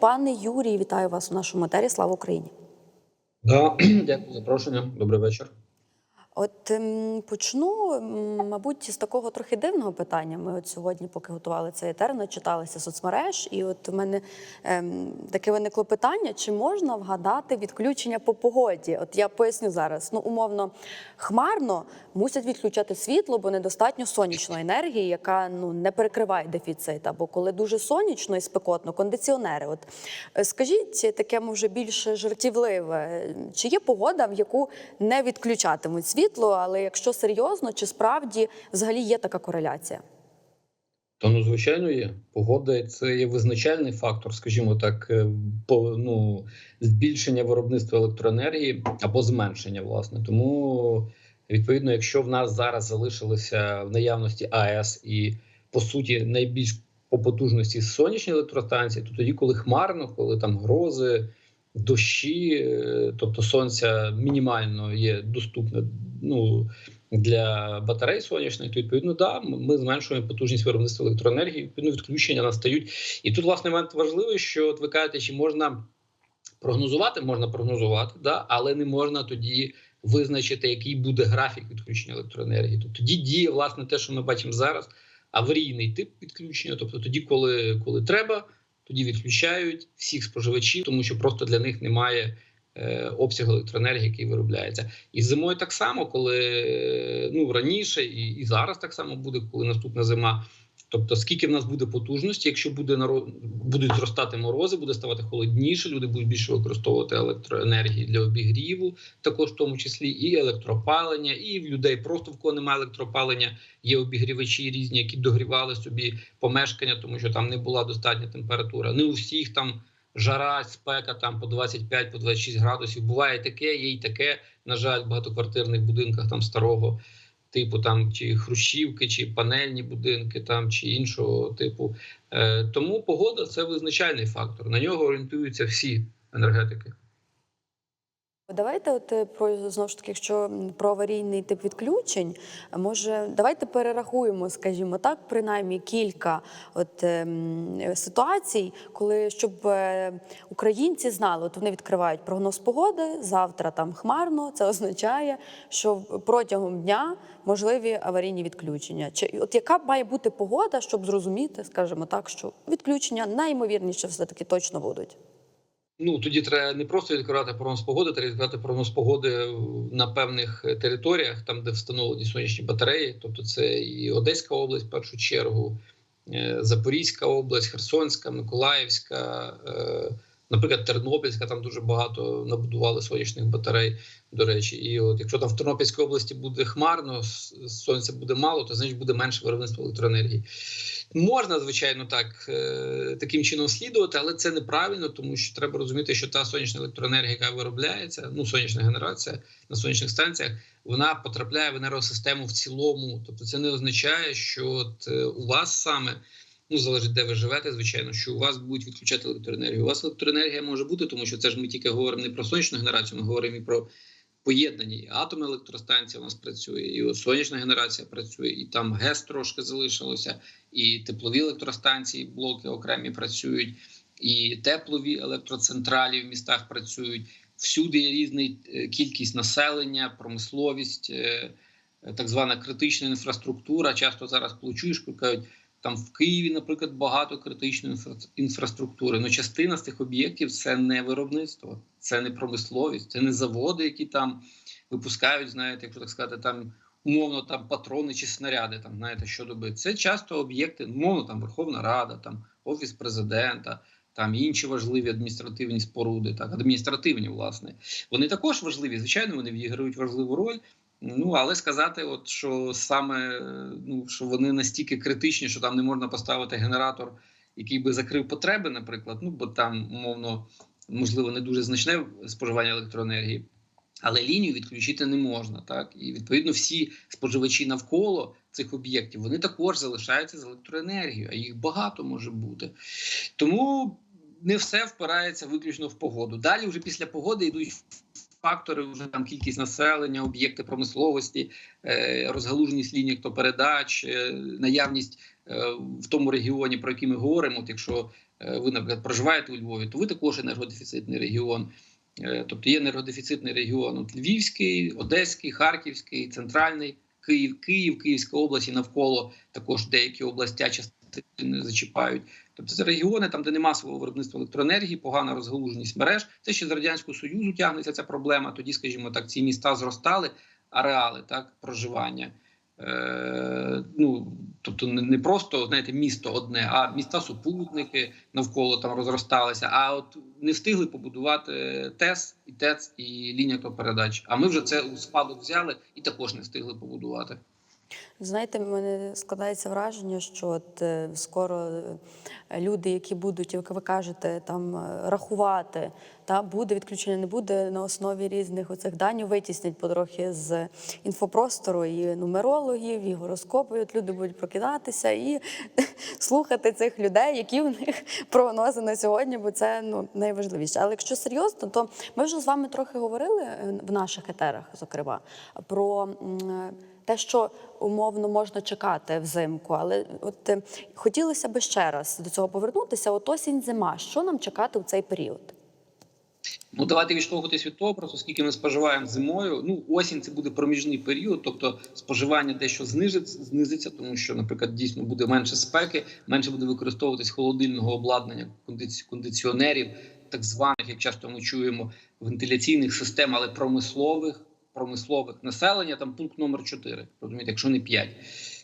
Пане Юрій, вітаю вас у нашому етері. Слава Україні! Да, дякую за запрошення. Добрий вечір. От ем, почну, мабуть, з такого трохи дивного питання. Ми от сьогодні, поки готували цей етер, начиталися соцмереж, і от у мене ем, таке виникло питання: чи можна вгадати відключення по погоді? От я поясню зараз. Ну, умовно, хмарно мусять відключати світло, бо недостатньо сонячної енергії, яка ну не перекриває дефіцит. Або коли дуже сонячно і спекотно, кондиціонери. От е, скажіть таке, може, більш жартівливе, чи є погода, в яку не відключатимуть світло, але якщо серйозно, чи справді взагалі є така кореляція? Та ну звичайно є. Погода це є визначальний фактор, скажімо так, е, по ну збільшення виробництва електроенергії або зменшення, власне. Тому відповідно, якщо в нас зараз залишилися в наявності АЕС і по суті найбільш по потужності сонячні електростанції, то тоді, коли хмарно, коли там грози, дощі, е, тобто сонця мінімально є доступне ну для батарей сонячних, то відповідно да, ми зменшуємо потужність виробництва електроенергії. Відповідно, відключення настають. І тут власне момент важливий, що от ви кажете, чи можна прогнозувати, можна прогнозувати, да, але не можна тоді. Визначити, який буде графік відключення електроенергії. Тобто тоді діє власне те, що ми бачимо зараз, аварійний тип відключення. Тобто, тоді, коли коли треба, тоді відключають всіх споживачів, тому що просто для них немає е, обсягу електроенергії, який виробляється. І зимою так само, коли ну раніше, і, і зараз так само буде, коли наступна зима. Тобто, скільки в нас буде потужності, якщо буде наро... будуть зростати морози, буде ставати холодніше, люди будуть більше використовувати електроенергії для обігріву, також в тому числі і електропалення, і в людей просто в кого немає електропалення, є обігрівачі різні, які догрівали собі помешкання, тому що там не була достатня температура. Не у всіх там жара, спека там по 25 по 26 градусів. Буває таке, є й таке. На жаль, в багатоквартирних будинках там старого типу там чи хрущівки, чи панельні будинки, там чи іншого типу. Е, Тому погода це визначальний фактор. На нього орієнтуються всі енергетики. Давайте, от е, про знову ж таки, якщо про аварійний тип відключень, може, давайте перерахуємо, скажімо так, принаймні кілька от ем, ситуацій, коли щоб е, українці знали, от вони відкривають прогноз погоди. Завтра там хмарно. Це означає, що протягом дня можливі аварійні відключення. Чи от яка має бути погода, щоб зрозуміти, скажімо так, що відключення найімовірніше все таки точно будуть. Ну тоді треба не просто відкривати прогноз погоди, треба відкривати прогноз погоди на певних територіях, там де встановлені сонячні батареї. Тобто, це і Одеська область, в першу чергу, е, Запорізька область, Херсонська, Миколаївська, е, наприклад, Тернопільська. Там дуже багато набудували сонячних батарей. До речі, і от якщо там в Тернопільській області буде хмарно, сонця буде мало, то значить буде менше виробництва електроенергії. Можна, звичайно, так е, таким чином слідувати, але це неправильно, тому що треба розуміти, що та сонячна електроенергія, яка виробляється, ну сонячна генерація на сонячних станціях, вона потрапляє в енергосистему в цілому. Тобто, це не означає, що от е, у вас саме ну залежить, де ви живете, звичайно, що у вас будуть відключати електроенергію. У вас електроенергія може бути, тому що це ж ми тільки говоримо не про сонячну генерацію, ми говоримо і про поєднані атомна електростанція у нас працює, і сонячна генерація працює, і там ГЕС трошки залишилося, і теплові електростанції, блоки окремі працюють, і теплові електроцентралі в містах працюють. Всюди є різна кількість населення, промисловість, е, так звана критична інфраструктура. Часто зараз получуєш, кажуть, там в Києві, наприклад, багато критичної інфраструктури. Ну, частина з тих об'єктів це не виробництво, це не промисловість, це не заводи, які там випускають, знаєте, якщо так сказати, там умовно там патрони чи снаряди, там знаєте, що доби. Це часто об'єкти, умовно там Верховна Рада, там офіс президента. Там інші важливі адміністративні споруди, так адміністративні, власне, вони також важливі. Звичайно, вони відіграють важливу роль. Ну але сказати, от що саме ну що вони настільки критичні, що там не можна поставити генератор, який би закрив потреби, наприклад. Ну бо там умовно можливо не дуже значне споживання електроенергії, але лінію відключити не можна. Так і відповідно всі споживачі навколо цих об'єктів вони також залишаються з електроенергією, а їх багато може бути. Тому не все впирається виключно в погоду. Далі вже після погоди йдуть фактори вже там кількість населення, об'єкти промисловості, е, розгалуженість ліній передач, е, наявність е, в тому регіоні, про який ми говоримо. От якщо ви, наприклад, проживаєте у Львові, то ви також енергодефіцитний регіон. Тобто є енергодефіцитний регіон от Львівський, Одеський, Харківський, Центральний, Київ, Київ, Київська область і навколо також деякі областя частини зачіпають. Тобто це регіони, там, де нема свого виробництва електроенергії, погана розгалуженість мереж. Це ще з радянського союзу тягнеться ця проблема. Тоді, скажімо так, ці міста зростали, ареали так проживання. Е, ну, тобто не, просто знаєте, місто одне, а міста супутники навколо там розросталися. А от не встигли побудувати ТЕС і ТЕЦ і лінія електропередач. А ми вже це у спадок взяли і також не встигли побудувати. Знаєте, в мене складається враження, що от е, скоро е, люди, які будуть, як ви кажете, там е, рахувати, та буде відключення, не буде на основі різних оцих даних витіснять потрохи з інфопростору і нумерологів, і гороскопів. От люди будуть прокидатися і слухати цих людей, які в них прогнози на сьогодні, бо це ну найважливіше. Але якщо серйозно, то ми вже з вами трохи говорили в наших етерах, зокрема, про. Те, що умовно можна чекати взимку, але от е, хотілося б ще раз до цього повернутися. От осінь, зима. Що нам чекати у цей період? Ну, давайте відштовхуватись від того, просто скільки ми споживаємо зимою. Ну, осінь це буде проміжний період, тобто споживання дещо знизиться, знизиться, тому що, наприклад, дійсно буде менше спеки, менше буде використовуватись холодильного обладнання, кондиці- кондиціонерів, так званих, як часто ми чуємо, вентиляційних систем, але промислових, промислових населення. Там пункт номер 4, розумієте, якщо не 5.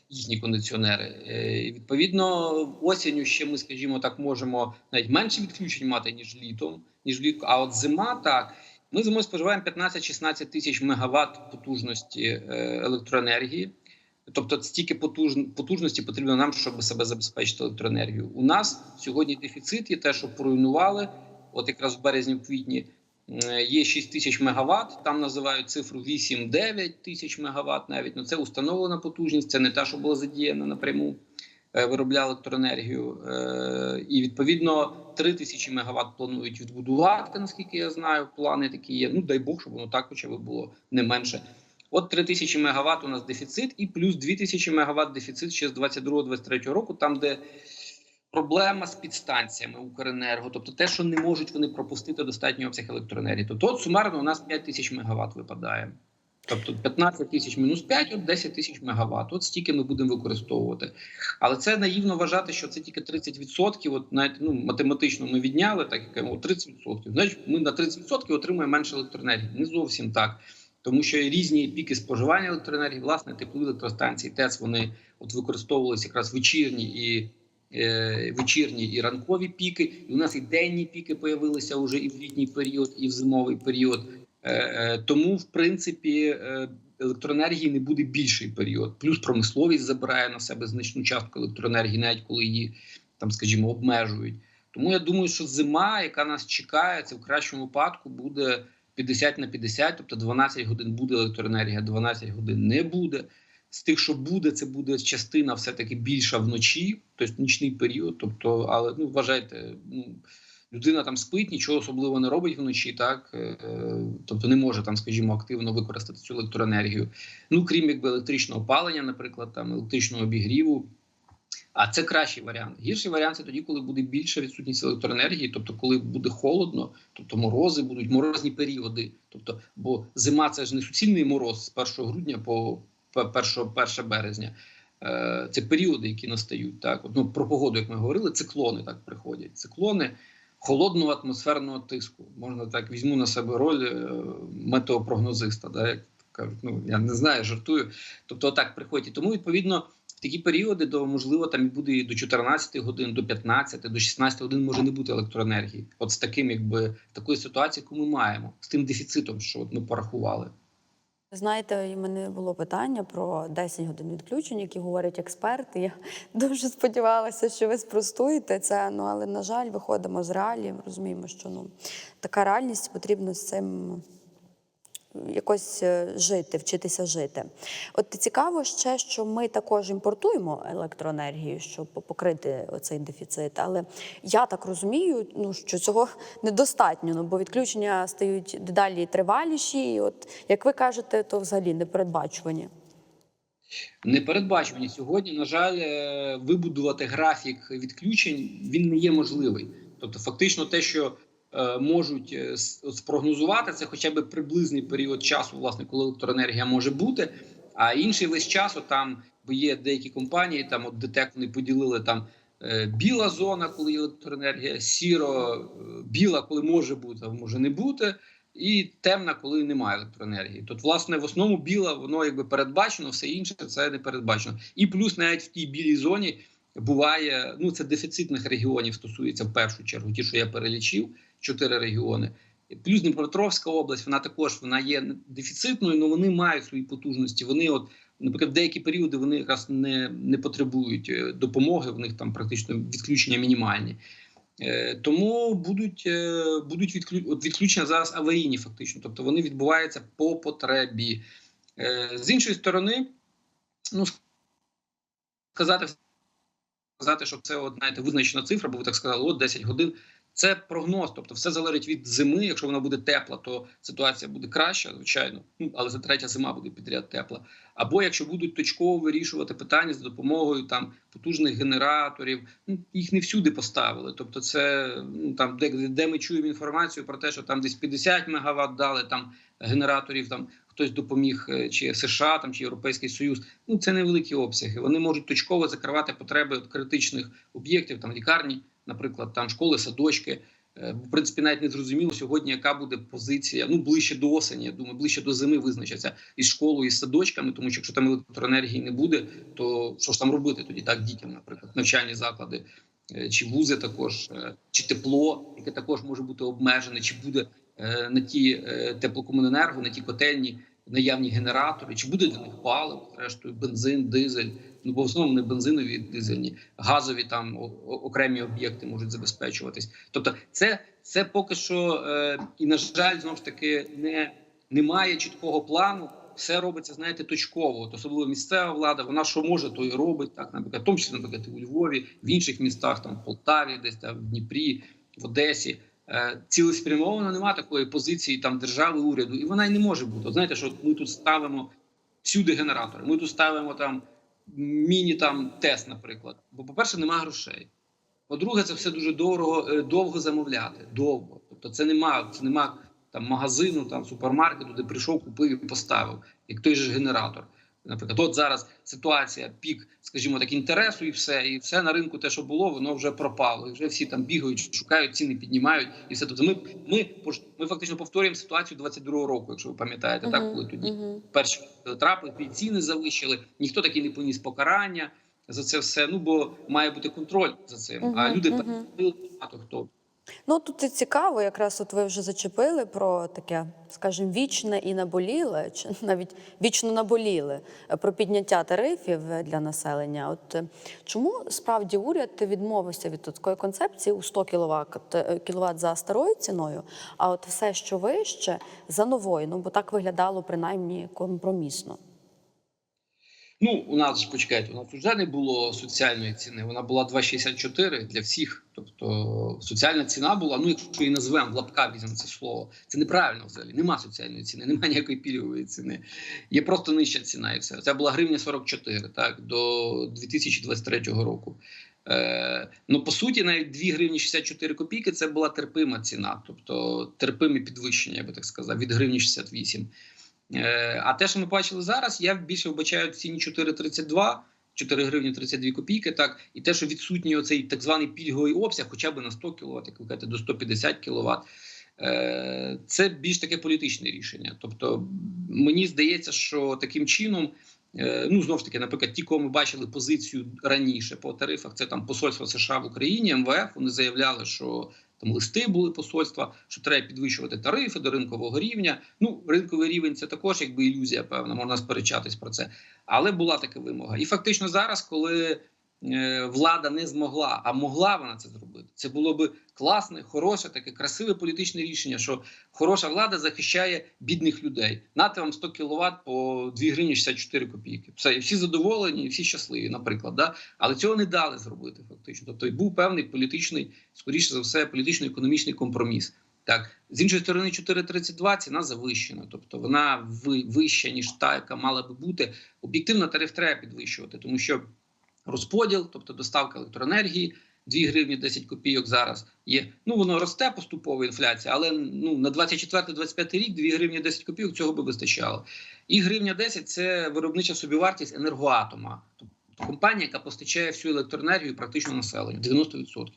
Їхні кондиціонери. Е, і, Відповідно, осінню ще ми, скажімо так, можемо навіть менше відключень мати, ніж літом, ніж влітку. А от зима так. Ми зимою споживаємо 15-16 тисяч мегаватт потужності е, електроенергії. Тобто стільки потуж- потужності потрібно нам, щоб себе забезпечити електроенергію. У нас сьогодні дефіцит є те, що поруйнували. От якраз в березні, в квітні е, є 6 тисяч мегаватт. Там називають цифру 8-9 тисяч мегаватт. Навіть ну це установлена потужність. Це не та, що була задіяна напряму. е, Виробляє електроенергію, Е, і відповідно 3 тисячі мегаватт планують відбудувати. Наскільки я знаю, плани такі є. Ну дай Бог, щоб воно так хоча б було не менше. От 3 тисячі мегаватт у нас дефіцит, і плюс 2 тисячі мегаватт дефіцит ще з 22-23 року, там де проблема з підстанціями Укренерго, тобто те, що не можуть вони пропустити достатньо обсяг електроенергії. Тобто, от сумарно у нас 5 тисяч мегаватт випадає. Тобто 15 тисяч мінус 5, от 10 тисяч мегаватт. От стільки ми будемо використовувати. Але це наївно вважати, що це тільки 30%. От навіть ну, математично ми відняли, так як кажемо, 30%. Значить, ми на 30% отримуємо менше електроенергії. Не зовсім так. Тому що різні піки споживання електроенергії, власне, теплові електростанції, ТЕЦ вони от використовувалися якраз вечірні і вечірні і ранкові піки. І у нас і денні піки появилися вже і в літній період, і в зимовий період. Е, е, тому, в принципі, е, електроенергії не буде більший період. Плюс промисловість забирає на себе значну частку електроенергії, навіть коли її там, скажімо, обмежують. Тому я думаю, що зима, яка нас чекає, це в кращому випадку буде 50 на 50, тобто 12 годин буде електроенергія, 12 годин не буде. З тих, що буде, це буде частина все-таки більша вночі, тобто нічний період. Тобто, але ну вважайте, ну людина там спить, нічого особливого не робить вночі, так Е, тобто не може там, скажімо, активно використати цю електроенергію. Ну крім якби електричного опалення, наприклад, там електричного обігріву. А це кращий варіант. Гірший варіант це тоді, коли буде більша відсутність електроенергії, тобто коли буде холодно, тобто морози будуть морозні періоди. Тобто, бо зима це ж не суцільний мороз з 1 грудня по 1, 1 березня. Е, Це періоди, які настають. Так, ну, про погоду, як ми говорили, циклони так приходять. Циклони холодного атмосферного тиску. Можна так візьму на себе роль е, метеопрогнозиста. Да, як кажуть, ну я не знаю, жартую. Тобто, отак приходять. І Тому відповідно. В такі періоди, до можливо, там і буде і до 14 годин, до 15, до 16 годин може не бути електроенергії. От з таким, якби такою ситуацією, яку ми маємо, з тим дефіцитом, що от ми порахували. Знаєте, у мене було питання про 10 годин відключень, які говорять експерти. Я дуже сподівалася, що ви спростуєте це. Ну але на жаль, виходимо з реалії. Розуміємо, що ну така реальність потрібно з цим якось е, жити, вчитися жити. От цікаво ще, що ми також імпортуємо електроенергію, щоб покрити цей дефіцит. Але я так розумію, ну що цього недостатньо, ну бо відключення стають дедалі триваліші. І от як ви кажете, то взагалі непередбачувані. Непередбачувані сьогодні. На жаль, е, вибудувати графік відключень він не є можливий. Тобто, фактично, те, що можуть е, спрогнозувати, це хоча б приблизний період часу, власне, коли електроенергія може бути. А інший весь час, там бо є деякі компанії, там от ДТЕК вони поділили там е, біла зона, коли електроенергія, сіро, е, біла, коли може бути, а може не бути. І темна, коли немає електроенергії. Тут, власне, в основному біла, воно якби передбачено, все інше це не передбачено. І плюс навіть в тій білій зоні буває, ну це дефіцитних регіонів стосується в першу чергу, ті, що я перелічив, чотири регіони. Плюс Дніпропетровська область, вона також вона є дефіцитною, але вони мають свої потужності. Вони, от, наприклад, в деякі періоди вони якраз не, не потребують е, допомоги, в них там практично відключення мінімальні. Е, Тому будуть, е, будуть відклю... от відключення зараз аварійні, фактично, тобто вони відбуваються по потребі. Е, З іншої сторони, ну сказати, сказати, що це от, знаєте, визначена цифра, бо ви так сказали, от 10 годин. Це прогноз, тобто все залежить від зими. Якщо вона буде тепла, то ситуація буде краща, звичайно. Ну але за третя зима буде підряд тепла. Або якщо будуть точково вирішувати питання за допомогою там потужних генераторів, ну їх не всюди поставили. Тобто, це ну там, де, де ми чуємо інформацію про те, що там десь 50 мегаватт дали там генераторів, там хтось допоміг, е, чи США там чи Європейський Союз. Ну це невеликі обсяги. Вони можуть точково закривати потреби от критичних об'єктів, там лікарні, наприклад, там школи, садочки. Е, В принципі, навіть не зрозуміло сьогодні, яка буде позиція. Ну ближче до осені. Я думаю, ближче до зими визначаться із школою, із садочками. Тому що якщо там електроенергії не буде, то що ж там робити тоді? Так дітям, наприклад, навчальні заклади е, чи вузи також, чи тепло, яке також може бути обмежене, чи буде на ті е, теплокомуненерго, на ті котельні наявні генератори, чи буде для них паливо, зрештою, бензин, дизель. Ну бо в основному не бензинові, дизельні, газові там окремі об'єкти можуть забезпечуватись. Тобто, це, це поки що е, і на жаль, знову ж таки не немає чіткого плану. Все робиться, знаєте, точково. От особливо місцева влада. Вона що може, то і робить. Так, наприклад, в тому числі, наприклад, у Львові, в інших містах, там в Полтаві, десь там в Дніпрі, в Одесі. Е, цілеспрямовано немає такої позиції там держави, уряду, і вона й не може бути. Знаєте, що ми тут ставимо всюди генератори. Ми тут ставимо там міні там тест, наприклад. Бо, по-перше, немає грошей. По-друге, це все дуже дорого, е, довго замовляти. Довго. Тобто, це нема, це нема там магазину, там супермаркету, де прийшов, купив і поставив, як той же генератор. Наприклад, от зараз ситуація, пік, скажімо так, інтересу, і все, і все на ринку, те, що було, воно вже пропало. І вже всі там бігають, шукають, ціни піднімають, і все. Тобто ми, ми, ми фактично повторюємо ситуацію 22-го року, якщо ви пам'ятаєте, так коли тоді Мгм. перші трапили, ціни завищили. Ніхто таки не поніс покарання за це все. Ну бо має бути контроль за цим. А люди мгм. переплатили багато хто. Ну тут і цікаво, якраз от ви вже зачепили про таке, скажімо, вічне і наболіле, чи навіть вічно наболіле е, про підняття тарифів е, для населення. От е, чому справді уряд відмовився від такої концепції у 100 кВт, кіловат за старою ціною, а от все, що вище, за новою? Ну бо так виглядало принаймні компромісно. Ну, у нас ж почекайте, у нас вже не було соціальної ціни. Вона була 2,64 для всіх. Тобто соціальна ціна була. Ну, якщо її назвемо в лапках візьмемо це слово, це неправильно взагалі. Нема соціальної ціни, немає ніякої пільгової ціни. Є просто нижча ціна, і все. Це була гривня 44, так до 2023 року. Е, ну по суті, навіть 2 гривні 64 копійки це була терпима ціна, тобто терпимі підвищення, я би так сказав, від гривні 68. Е, А те, що ми бачили зараз, я більше вбачаю ціні 4,32, 4 гривні 32 копійки. Так, і те, що відсутній оцей так званий пільговий обсяг, хоча б на 100 кВт, як ви кажете, до 150 кВт, е, це більш таке політичне рішення. Тобто, мені здається, що таким чином. е, Ну, знову ж таки, наприклад, ті, кого ми бачили позицію раніше по тарифах, це там посольство США в Україні, МВФ. Вони заявляли, що там листи були посольства, що треба підвищувати тарифи до ринкового рівня. Ну, ринковий рівень це також якби ілюзія, певна, можна сперечатись про це. Але була така вимога. І фактично зараз, коли влада не змогла, а могла вона це зробити, це було би класне, хороше, таке красиве політичне рішення, що хороша влада захищає бідних людей. Нате вам 100 кВт по 2 гривні 64 копійки. Все, і всі задоволені, і всі щасливі, наприклад. Да? Але цього не дали зробити фактично. Тобто і був певний політичний, скоріше за все, політично-економічний компроміс. Так, з іншої сторони, 4,32 ціна завищена, тобто вона ви- вища ніж та, яка мала би бути. Об'єктивно тариф треба підвищувати, тому що розподіл, тобто доставка електроенергії, 2 гривні 10 копійок зараз є. Ну воно росте поступово інфляція, але ну на 24-25 рік 2 гривні 10 копійок цього би вистачало. І гривня 10 – це виробнича собівартість енергоатома, тобто компанія, яка постачає всю електроенергію практично населенню 90%.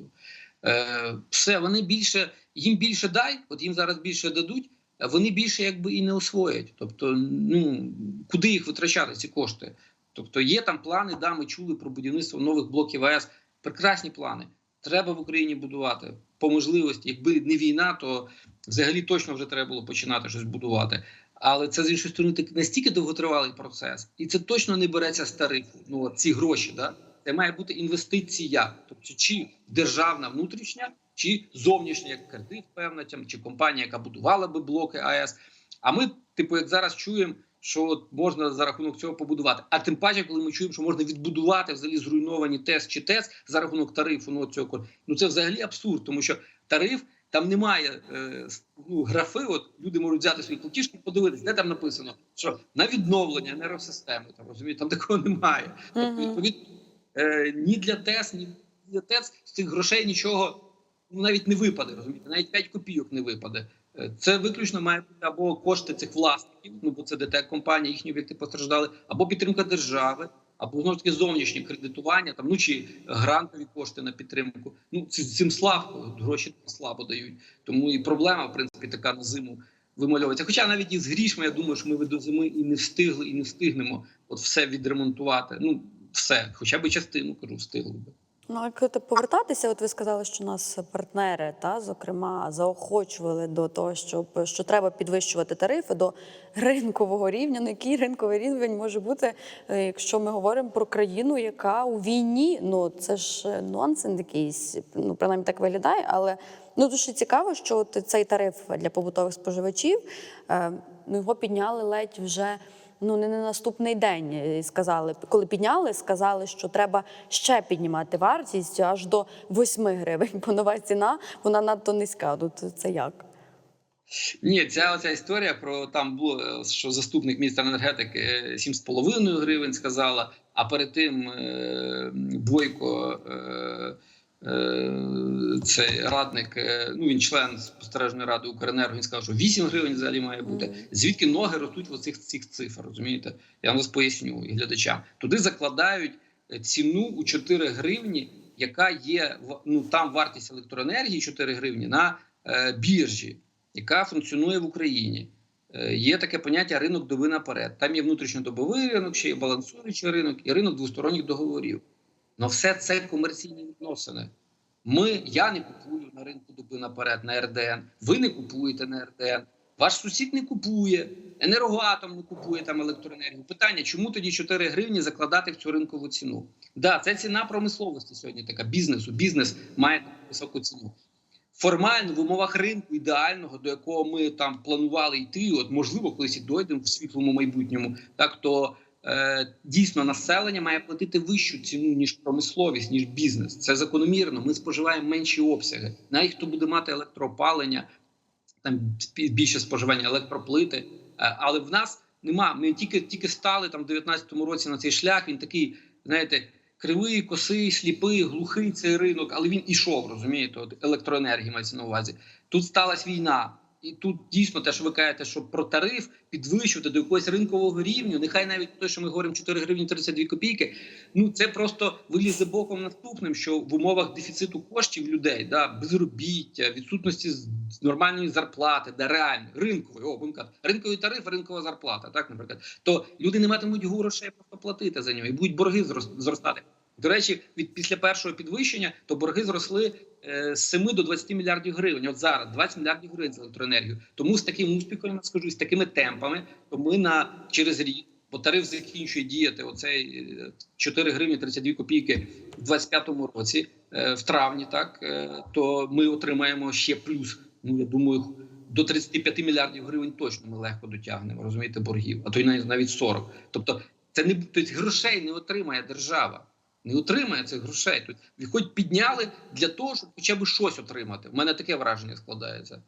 Е, все, вони більше їм більше дай, от їм зараз більше дадуть. Вони більше якби і не освоять. Тобто, ну куди їх витрачати ці кошти? Тобто є там плани, да, ми чули про будівництво нових блоків АЕС. Прекрасні плани. Треба в Україні будувати по можливості. Якби не війна, то взагалі точно вже треба було починати щось будувати. Але це з іншої сторони так настільки довготривалий процес, і це точно не береться з тарифу. Ну ці гроші, да це має бути інвестиція, тобто чи державна внутрішня, чи зовнішня, як кредит, певна чи компанія, яка будувала би блоки АЕС. А ми, типу, як зараз чуємо, що от можна за рахунок цього побудувати. А тим паче, коли ми чуємо, що можна відбудувати взагалі зруйновані ТЕС чи ТЕС за рахунок тарифу. Ну цього ну це взагалі абсурд, тому що тариф. Там немає е, ну, графи. От люди можуть взяти свої платіжки, подивитися, де там написано, що на відновлення енергосистеми там розумієте, там такого немає. Тобто, відповідно, е, ні для ТЕС, ні для ТЕЦ з цих грошей нічого ну, навіть не випаде. Розумієте, навіть 5 копійок не випаде. Е, Це виключно має бути або кошти цих власників, ну бо це ДТЕК компанія, їхні об'єкти постраждали, або підтримка держави, або знову ж таки зовнішнє кредитування, там ну чи грантові кошти на підтримку. Ну цим слабко гроші слабо дають. Тому і проблема, в принципі, така на зиму вимальовується. Хоча навіть із грішми, я думаю, що ми до зими і не встигли, і не встигнемо от все відремонтувати. Ну все, хоча б частину кажу, встигли би. Ну, от повертатися, от ви сказали, що нас партнери, та зокрема, заохочували до того, щоб що треба підвищувати тарифи до ринкового рівня. Ну, який ринковий рівень може бути, е, якщо ми говоримо про країну, яка у війні? Ну це ж е, нонсенс якийсь, ну принаймні так виглядає. Але ну дуже цікаво, що от цей тариф для побутових споживачів е, ну його підняли ледь вже ну не на наступний день. Сказали, коли підняли, сказали, що треба ще піднімати вартість аж до 8 гривень, бо нова ціна вона надто низька. Тут це як? Ні, ця оця історія про там було, е, що заступник міністра енергетики е, 7,5 гривень сказала, а перед тим е, Бойко. Е, цей радник, е, ну він член спостережної ради Укренерго. Він сказав, що 8 гривень взагалі має бути. Звідки ноги ростуть в оцих цих цифр? Розумієте? Я вам поясню і глядачам. Туди закладають е, ціну у 4 гривні, яка є ну там вартість електроенергії 4 гривні на е, біржі, яка функціонує в Україні. Е, Є таке поняття ринок доби наперед. Там є внутрішньодобовий ринок, ще є балансуючий ринок і ринок двосторонніх договорів. Но все це комерційні відносини. Ми, я не купую на ринку доби наперед на РДН. Ви не купуєте на РДН. Ваш сусід не купує, енергоатом не купує там електроенергію. Питання, чому тоді 4 гривні закладати в цю ринкову ціну? Да, це ціна промисловості сьогодні. Така бізнесу. Бізнес має таку високу ціну. Формально в умовах ринку ідеального, до якого ми там планували йти, от можливо, колись і дойдемо в світлому майбутньому, так то дійсно населення має платити вищу ціну ніж промисловість, ніж бізнес. Це закономірно. Ми споживаємо менші обсяги. Навіть хто буде мати електроопалення, там бі- більше споживання електроплити. Е, але в нас нема. Ми тільки тільки стали там в 19-му році на цей шлях. Він такий, знаєте. Кривий, косий, сліпий, глухий цей ринок, але він ішов, розумієте, от електроенергії мається на увазі. Тут сталася війна, і тут дійсно те, що ви кажете, що про тариф підвищувати до якогось ринкового рівня, нехай навіть те, що ми говоримо 4 гривні 32 копійки. Ну це просто вилізе боком наступним, що в умовах дефіциту коштів людей, да, безробіття, відсутності нормальної зарплати, да реально ринкової, о, будемо казати, ринковий тариф, ринкова зарплата, так, наприклад, то люди не матимуть грошей просто платити за нього, і будуть борги зрос- зростати. До речі, від після першого підвищення то борги зросли з 7 до 20 мільярдів гривень. От зараз 20 мільярдів гривень за електроенергію. Тому з таким успіхом скажу, з такими темпами, то ми на через рік, бо тариф закінчує діяти. Оцей е, 4 гривні 32 копійки в 25-му році, е, в травні, так е, то ми отримаємо ще плюс. Ну я думаю, до 35 мільярдів гривень точно ми легко дотягнемо. Розумієте, боргів, а то й навіть 40. Тобто, це не тобто, грошей не отримає держава не отримає цих грошей. Тут хоч підняли для того, щоб хоча б щось отримати. У мене таке враження складається.